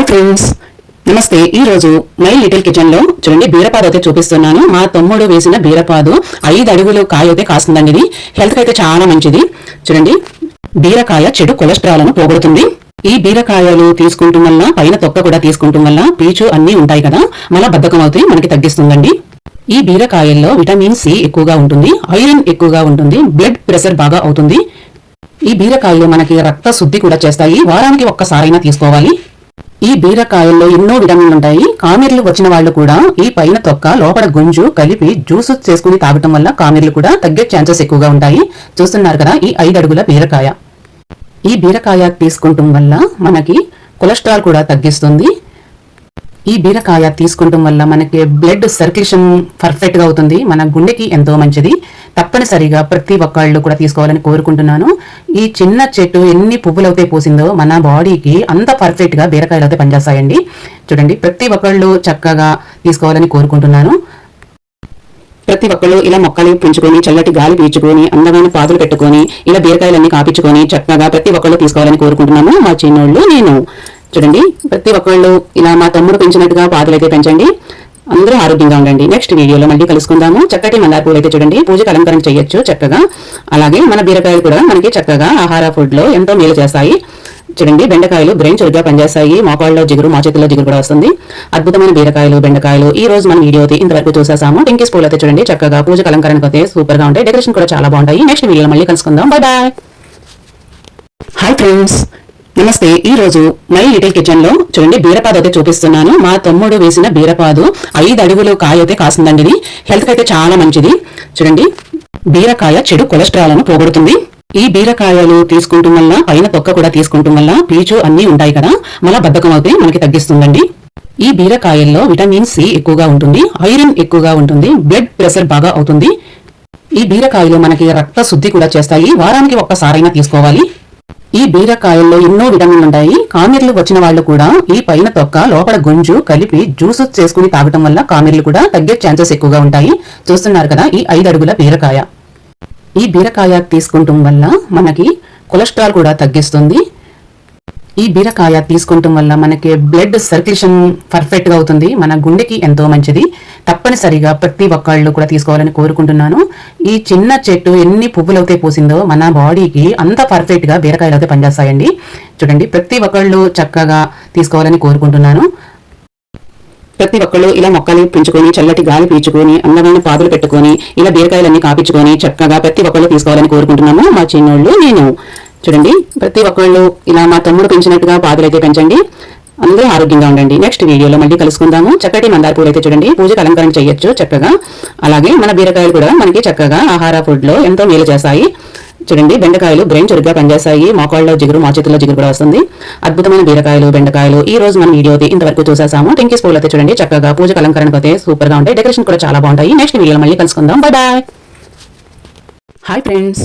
Hi friends. నమస్తే ఈ రోజు మై లిటిల్ కిచెన్లో చూడండి బీరపాదు అయితే చూపిస్తున్నాను. మా తమ్ముడు వేసిన బీరపాదు ఐదు అడుగులు కాయ అయితే కాస్తుందండి ఇది. హెల్త్ అయితే చాలా మంచిది. చూడండి బీరకాయ చెడు కొలెస్ట్రాల్ పోగొడుతుంది. ఈ బీరకాయలు తీసుకుంటం వల్ల పైన తొక్క కూడా తీసుకుంటం వల్ల పీచు అన్ని ఉంటాయి కదా మళ్ళా బద్ధకం అవుతాయి మనకి తగ్గిస్తుందండి. ఈ బీరకాయల్లో విటమిన్ సి ఎక్కువగా ఉంటుంది ఐరన్ ఎక్కువగా ఉంటుంది బ్లడ్ ప్రెషర్ బాగా అవుతుంది. ఈ బీరకాయలు మనకి రక్త శుద్ధి కూడా చేస్తాయి. వారానికి ఒక్కసారైనా తీసుకోవాలి. ఈ బీరకాయల్లో ఎన్నో విటమిన్లు ఉంటాయి. కామెర్లు వచ్చిన వాళ్ళు కూడా ఈ పైన తొక్క లోపల గుంజు కలిపి జ్యూస్ చేసుకుని తాగటం వల్ల కామెర్లు కూడా తగ్గే ఛాన్సెస్ ఎక్కువగా ఉంటాయి. చూస్తున్నారు కదా ఈ ఐదు అడుగుల బీరకాయ. ఈ బీరకాయ తీసుకుంటం వల్ల మనకి కొలెస్ట్రాల్ కూడా తగ్గిస్తుంది. ఈ బీరకాయ తీసుకుంటం వల్ల మనకి బ్లడ్ సర్క్యులేషన్ పర్ఫెక్ట్గా అవుతుంది. మన గుండెకి ఎంతో మంచిది. తప్పనిసరిగా ప్రతి ఒక్కళ్ళు కూడా తీసుకోవాలని కోరుకుంటున్నాను. ఈ చిన్న చెట్టు ఎన్ని పువ్వులు అయితే పూసిందో మన బాడీకి అంత పర్ఫెక్ట్గా బీరకాయలు అయితే పనిచేస్తాయండి. చూడండి ప్రతి ఒక్కళ్ళు చక్కగా తీసుకోవాలని కోరుకుంటున్నాను. ప్రతి ఒక్కళ్ళు ఇలా మొక్కలు పెంచుకొని చల్లటి గాలి పీల్చుకొని అందమైన పాదులు పెట్టుకొని ఇలా బీరకాయలన్నీ కాపించుకొని చక్కగా ప్రతి ఒక్కళ్ళు తీసుకోవాలని కోరుకుంటున్నాము మా చిన్నోళ్ళు నేను. చూడండి ప్రతి ఒక్కళ్ళు ఇలా మా తమ్ముడు పెంచినట్టుగా పాదులు అయితే పెంచండి. అందరూ ఆరోగ్యంగా ఉండండి. నెక్స్ట్ వీడియోలో మళ్ళీ కలుసుకుందాము. చక్కటి మల్లార పూలు అయితే చూడండి. పూజకు అలంకరణ చేయొచ్చు చక్కగా. అలాగే మన బీరకాయలు కూడా మనకి చక్కగా ఆహార ఫుడ్లో ఎంతో మేలు చేస్తాయి. చూడండి బెండకాయలు బ్రెయిన్ చురుగ్గా పనిచేస్తాయి. మోకాళ్ళలో జిగురు మా చేతిలో జిగురు కూడా వస్తుంది. అద్భుతమైన బీరకాయలు బెండకాయలు ఈ రోజు మన వీడియో అయితే ఇంతవరకు చూసేసాము. టింకీస్ పూలు అయితే చూడండి చక్కగా పూజకు అలంకరణకు అయితే సూపర్గా ఉంటాయి. డెకరేషన్ కూడా చాలా బాగుంటాయి. నెక్స్ట్ వీడియోలో మళ్ళీ కలుసుకుందాం. బాయ్ బాయ్ హాయ్ ఫ్రెండ్స్ నమస్తే ఈ రోజు మై లిటిల్ కిచెన్లో చూడండి బీరపాదు అయితే చూపిస్తున్నాను. మా తమ్ముడు వేసిన బీరపాదు ఐదు అడుగులు కాయ అయితే కాసిందండి ఇది. హెల్త్ అయితే చాలా మంచిది. చూడండి బీరకాయ చెడు కొలెస్ట్రాల్ను పోగొడుతుంది. ఈ బీరకాయలు తీసుకుంటం వల్ల పైన తొక్క కూడా తీసుకుంటం వల్ల పీచు అన్ని ఉంటాయి కదా. మళ్ళా బద్ధకం అయితే మనకి తగ్గిస్తుందండి. ఈ బీరకాయల్లో విటమిన్ సి ఎక్కువగా ఉంటుంది ఐరన్ ఎక్కువగా ఉంటుంది బ్లడ్ ప్రెషర్ బాగా అవుతుంది. ఈ బీరకాయలు మనకి రక్త శుద్ధి కూడా చేస్తాయి. వారానికి ఒక్కసారైనా తీసుకోవాలి. ఈ బీరకాయల్లో ఎన్నో విటమిన్లు ఉంటాయి కామెర్లు వచ్చిన వాళ్ళు కూడా ఈ పైన తొక్క లోపల గుంజు కలిపి జ్యూస్ చేసుకుని తాగటం వల్ల కామెర్లు కూడా తగ్గే ఛాన్సెస్ ఎక్కువగా ఉంటాయి. చూస్తున్నారు కదా ఈ ఐదు అడుగుల బీరకాయ. ఈ బీరకాయ తీసుకుంటం వల్ల మనకి కొలెస్ట్రాల్ కూడా తగ్గిస్తుంది. ఈ బీరకాయ తీసుకోవటం వల్ల మనకి బ్లడ్ సర్క్యులేషన్ పర్ఫెక్ట్గా అవుతుంది. మన గుండెకి ఎంతో మంచిది. తప్పనిసరిగా ప్రతి ఒక్కళ్ళు కూడా తీసుకోవాలని కోరుకుంటున్నాను. ఈ చిన్న చెట్టు ఎన్ని పువ్వులు అయితే పూసిందో మన బాడీకి అంత పర్ఫెక్ట్గా బీరకాయలు అయితే పనిచేస్తాయండి చూడండి ప్రతి ఒక్కళ్ళు చక్కగా తీసుకోవాలని కోరుకుంటున్నాను. ప్రతి ఒక్కళ్ళు ఇలా మొక్కలు పెంచుకొని చల్లటి గాలి పీల్చుకొని అందమైన పాదులు పెట్టుకొని ఇలా బీరకాయలన్నీ కాపించుకొని చక్కగా ప్రతి ఒక్కళ్ళు తీసుకోవాలని కోరుకుంటున్నాము. మా చిన్నోళ్ళు నేను. చూడండి ప్రతి ఒక్కళ్ళు ఇలా మా తమ్ముడు పెంచినట్టుగా పాదులైతే అయితే పెంచండి. అందరూ ఆరోగ్యంగా ఉండండి. నెక్స్ట్ వీడియోలో మళ్ళీ కలుసుకుందాము. చక్కటి మందార పూలు అయితే చూడండి. పూజకు అలంకరణ చేయొచ్చు చక్కగా. అలాగే మన బీరకాయలు కూడా మనకి చక్కగా ఆహార ఫుడ్లో ఎంతో మేలు చేస్తాయి. చూడండి బెండకాయలు బ్రెయిన్ చురుగ్గా పనిచేస్తాయి. మోకాళ్ళలో జిగురు మా చేతుల్లో జిగురు కూడా వస్తుంది. అద్భుతమైన బీరకాయలు బెండకాయలు ఈ రోజు మన వీడియో అయితే ఇంతవరకు చూసేసాము. టెంకీస్ పూలు అయితే చూడండి. చక్కగా పూజకు అలంకరణకు అయితే సూపర్గా ఉంటాయి. డెకరేషన్ కూడా చాలా బాగుంటాయి. నెక్స్ట్ వీడియోలో మళ్ళీ కలుసుకుందాం. Bye bye. హాయ్ ఫ్రెండ్స్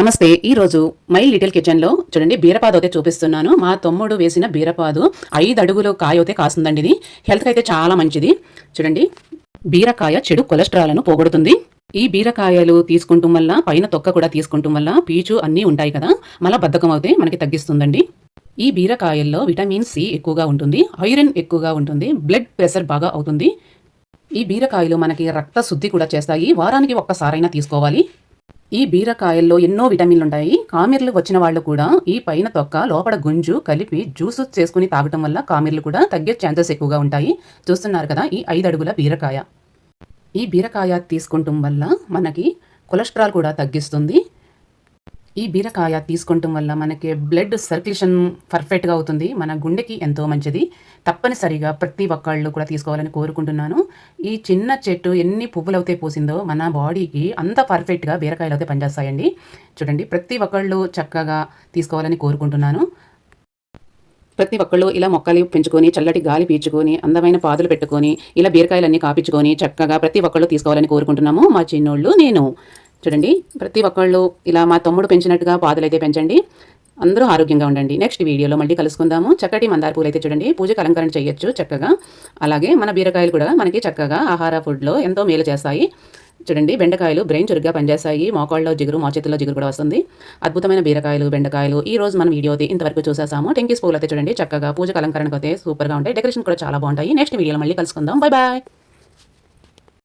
నమస్తే ఈరోజు మై లిటిల్ కిచెన్లో చూడండి బీరపాదు అయితే చూపిస్తున్నాను. మా తమ్ముడు వేసిన బీరపాదు ఐదు అడుగులు కాయ అయితే కాస్తుందండి ఇది హెల్త్ అయితే చాలా మంచిది. చూడండి బీరకాయ చెడు కొలెస్ట్రాల్ను పోగొడుతుంది. ఈ బీరకాయలు తీసుకుంటం వల్ల పైన తొక్క కూడా తీసుకుంటం వల్ల పీచు అన్నీ ఉంటాయి కదా మళ్ళా బద్ధకం అయితే మనకి తగ్గిస్తుందండి. ఈ బీరకాయల్లో విటమిన్ సి ఎక్కువగా ఉంటుంది ఐరన్ ఎక్కువగా ఉంటుంది బ్లడ్ ప్రెషర్ బాగా అవుతుంది. ఈ బీరకాయలు మనకి రక్త శుద్ధి కూడా చేస్తాయి. వారానికి ఒక్కసారైనా తీసుకోవాలి. ఈ బీరకాయల్లో ఎన్నో విటమిన్లు ఉంటాయి కామెర్లు వచ్చిన వాళ్ళు కూడా ఈ పైన తొక్క లోపల గుంజు కలిపి జ్యూస్ చేసుకుని తాగటం వల్ల కామెర్లు కూడా తగ్గే ఛాన్సెస్ ఎక్కువగా ఉంటాయి. చూస్తున్నారు కదా ఈ ఐదు అడుగుల బీరకాయ. ఈ బీరకాయ తీసుకుంటం వల్ల మనకి కొలెస్ట్రాల్ కూడా తగ్గిస్తుంది. ఈ బీరకాయ తీసుకుంటం వల్ల మనకి బ్లడ్ సర్క్యులేషన్ పర్ఫెక్ట్గా అవుతుంది. మన గుండెకి ఎంతో మంచిది. తప్పనిసరిగా ప్రతి ఒక్కళ్ళు కూడా తీసుకోవాలని కోరుకుంటున్నాను. ఈ చిన్న చెట్టు ఎన్ని పువ్వులు అయితే పూసిందో మన బాడీకి అంత పర్ఫెక్ట్గా బీరకాయలు అయితే పనిచేస్తాయండి. చూడండి ప్రతి ఒక్కళ్ళు చక్కగా తీసుకోవాలని కోరుకుంటున్నాను. ప్రతి ఒక్కళ్ళు ఇలా మొక్కలు పెంచుకొని చల్లటి గాలి పీల్చుకొని అందమైన పాదులు పెట్టుకొని ఇలా బీరకాయలన్నీ కాపించుకొని చక్కగా ప్రతి ఒక్కళ్ళు తీసుకోవాలని కోరుకుంటున్నాము. మా చిన్నోళ్ళు నేను. చూడండి ప్రతి ఒక్కళ్ళు ఇలా మా తమ్ముడు పెంచినట్టుగా పాదులైతే పెంచండి. అందరూ ఆరోగ్యంగా ఉండండి. నెక్స్ట్ వీడియోలో మళ్ళీ కలుసుకుందాము. చక్కటి మందార పూలు అయితే చూడండి పూజకు అలంకరణ చేయొచ్చు చక్కగా. అలాగే మన బీరకాయలు కూడా మనకి చక్కగా ఆహార ఫుడ్లో ఎంతో మేలు చేస్తాయి. చూడండి బెండకాయలు బ్రెయిన్ చురుగ్గా పనిచేస్తాయి. మోకాళ్ళలో జిగురు మోచేతిలో జిగురు కూడా వస్తుంది. అద్భుతమైన బీరకాయలు బెండకాయలు ఈ రోజు మనం వీడియో అయితే ఇంతవరకు చూసేసాము. టెంకీస్ పూలు అయితే చూడండి చక్కగా పూజకు అలంకరణకు అయితే సూపర్గా ఉంటాయి. డెకరేషన్ కూడా చాలా బాగుంటాయి. నెక్స్ట్ వీడియోలో మళ్ళీ కలుసుకుందాం. Bye bye.